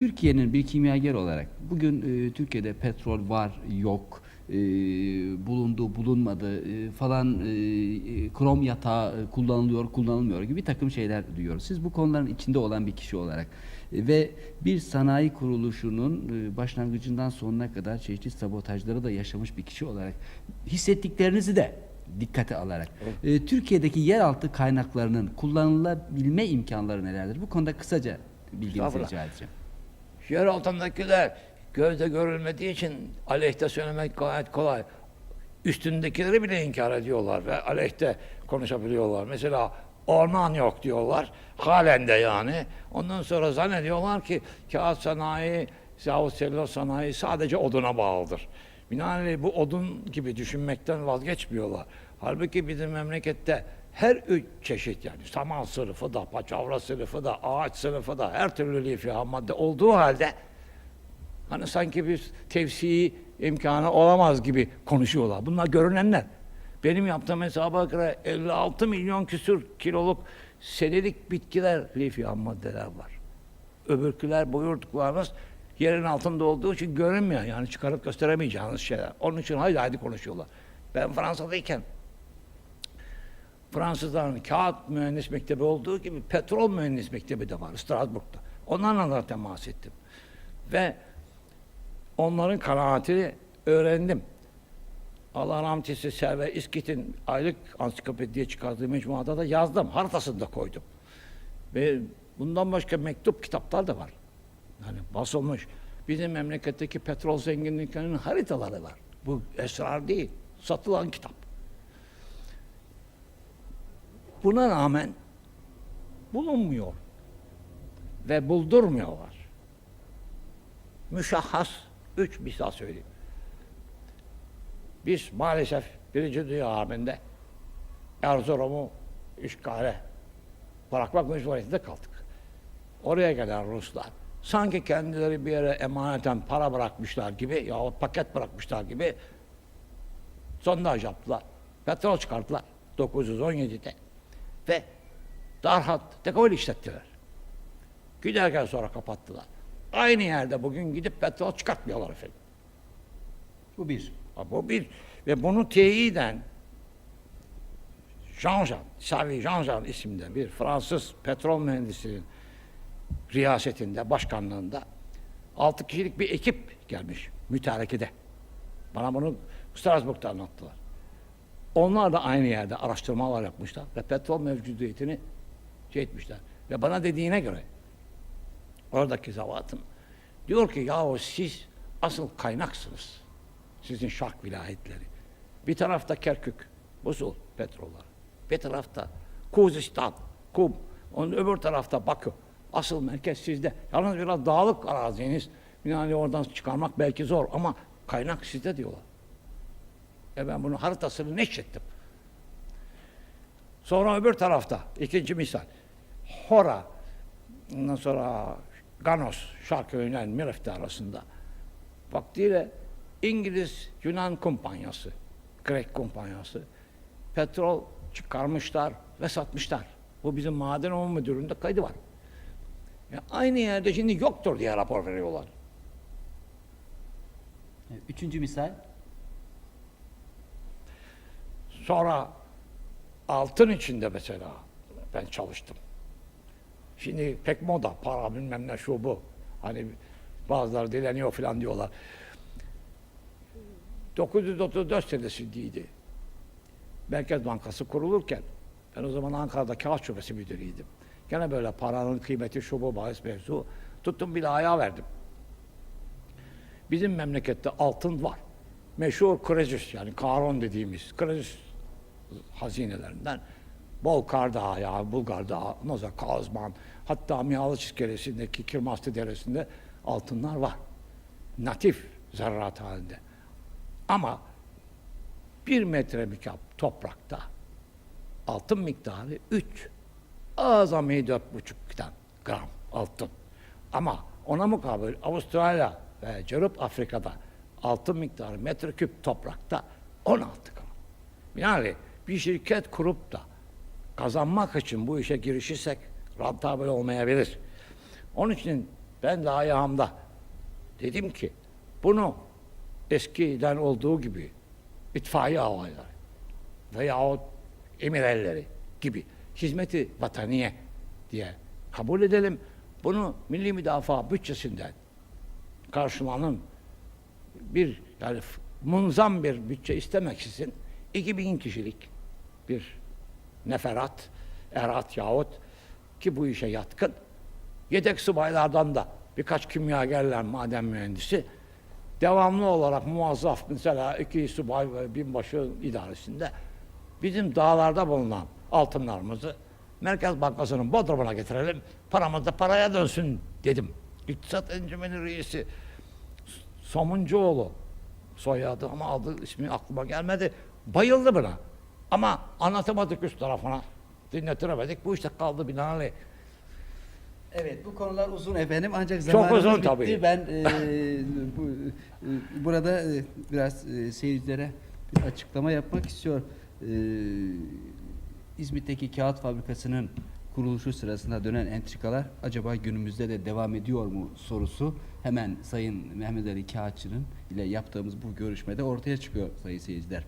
Türkiye'nin bir kimyager olarak bugün e, Türkiye'de petrol var yok e, bulundu bulunmadı e, falan e, e, krom yatağı e, kullanılıyor kullanılmıyor gibi bir takım şeyler duyuyoruz. Siz bu konuların içinde olan bir kişi olarak e, ve bir sanayi kuruluşunun e, başlangıcından sonuna kadar çeşitli sabotajları da yaşamış bir kişi olarak hissettiklerinizi de dikkate alarak e, Türkiye'deki yeraltı kaynaklarının kullanılabilme imkanları nelerdir? Bu konuda kısaca bilginizi rica edeceğim. Yer altındakiler gözde görülmediği için aleyhte söylemek gayet kolay. Üstündekileri bile inkar ediyorlar ve aleyhte konuşabiliyorlar. Mesela orman yok diyorlar. Halen de yani. Ondan sonra zannediyorlar ki kağıt sanayi, yahut selüloz sanayi sadece oduna bağlıdır. Binaenaleyh bu odun gibi düşünmekten vazgeçmiyorlar. Halbuki bizim memlekette her üç çeşit yani saman sınıfı da, paçavra sınıfı da, ağaç sınıfı da her türlü lifi madde olduğu halde hani sanki bir tevsiyi imkanı olamaz gibi konuşuyorlar. Bunlar görünenler. Benim yaptığım hesaba göre 56 milyon küsür kiloluk senelik bitkiler lifi maddeler var. Öbürküler buyurduklarımız yerin altında olduğu için görünmüyor. Yani çıkarıp gösteremeyeceğiniz şeyler. Onun için haydi haydi konuşuyorlar. Ben Fransa'dayken Fransızların kağıt mühendis mektebi olduğu gibi petrol mühendis mektebi de var Strasbourg'da. Onlarla da temas ettim. Ve onların kanaatini öğrendim. Allah rahmet eylesin Serve İskit'in aylık ansiklopediye çıkardığı mecmuada da yazdım. Haritasını da koydum. Ve bundan başka mektup kitaplar da var. Yani basılmış. Bizim memleketteki petrol zenginliklerinin haritaları var. Bu esrar değil. Satılan kitap. Buna rağmen bulunmuyor ve buldurmuyorlar. Müşahhas üç misal söyleyeyim. Biz maalesef Birinci Dünya Harbi'nde Erzurum'u işgale bırakmak mecburiyetinde kaldık. Oraya gelen Ruslar sanki kendileri bir yere emaneten para bırakmışlar gibi yahut paket bırakmışlar gibi sondaj yaptılar. Petrol çıkarttılar 917'de ve Darhat Dekoil işlettiler. Giderken sonra kapattılar. Aynı yerde bugün gidip petrol çıkartmıyorlar efendim. Bu bir. Ha, Bu bir ve bunu teyiden Jean-Jean, Xavier Jean-Jean isimde bir Fransız petrol mühendisinin riyasetinde, başkanlığında altı kişilik bir ekip gelmiş mütarekede. Bana bunu Strasbourg'da anlattılar. Onlar da aynı yerde araştırmalar yapmışlar petrol mevcudiyetini şey etmişler. Ve bana dediğine göre oradaki zavatın diyor ki yahu siz asıl kaynaksınız. Sizin şark vilayetleri. Bir tarafta Kerkük, Musul petrolları. Bir tarafta Kuzistan, Kum. Onun öbür tarafta Bakü. Asıl merkez sizde. Yalnız biraz dağlık araziniz. Yani oradan çıkarmak belki zor ama kaynak sizde diyorlar. E ben bunun haritasını neşrettim. Sonra öbür tarafta ikinci misal. Hora, ondan sonra Ganos, Şarköy'ün Miref'te arasında. Vaktiyle İngiliz Yunan kumpanyası, Grek kumpanyası petrol çıkarmışlar ve satmışlar. Bu bizim maden olma müdüründe kaydı var. Ya aynı yerde şimdi yoktur diye rapor veriyorlar. Üçüncü misal. Sonra altın içinde mesela ben çalıştım. Şimdi pek moda, para bilmem ne şu bu. Hani bazıları dileniyor falan diyorlar. 934 senesindeydi. Merkez Bankası kurulurken ben o zaman Ankara'da kağıt şubesi müdürüydüm. Gene böyle paranın kıymeti şu bu bahis mevzu. Tuttum bir ayağa verdim. Bizim memlekette altın var. Meşhur Krezus yani Karon dediğimiz Krezus hazinelerinden Bol Kardağı ya Bulgar Dağı, Noza Kazman, hatta Mihalıç iskelesindeki Kirmastı Deresi'nde altınlar var. Natif zerrat halinde. Ama bir metre mükap toprakta altın miktarı 3. Azami dört buçuktan gram altın. Ama ona mukabil Avustralya ve Cenup Afrika'da altın miktarı metreküp toprakta 16 gram. Yani bir şirket kurup da kazanmak için bu işe girişirsek rantabel olmayabilir. Onun için Ben de ayağımda dedim ki bunu eskiden olduğu gibi itfaiye alayları veyahut emir elleri gibi hizmeti vataniye diye kabul edelim. Bunu milli müdafaa bütçesinden karşılanın bir yani munzam bir bütçe istemeksizin 2000 kişilik bir neferat, erat yahut ki bu işe yatkın yedek subaylardan da birkaç kimyagerler, maden mühendisi devamlı olarak muazzaf mesela iki subay ve binbaşı idaresinde bizim dağlarda bulunan altınlarımızı Merkez Bankası'nın bodrumuna getirelim, paramız da paraya dönsün dedim. İktisat Encümeni Reisi Somuncuoğlu soyadı ama adı ismi aklıma gelmedi. Bayıldı buna. Ama anlatamadık üst tarafına. Dinletiremedik. Bu işte kaldı binaenaleyh. Evet bu konular uzun efendim ancak Çok zamanımız uzun bitti. tabii. Ben e, bu, e, burada e, biraz e, seyircilere bir açıklama yapmak istiyorum. E, İzmit'teki kağıt fabrikasının kuruluşu sırasında dönen entrikalar acaba günümüzde de devam ediyor mu sorusu hemen Sayın Mehmet Ali Kağıtçı'nın ile yaptığımız bu görüşmede ortaya çıkıyor sayın seyirciler.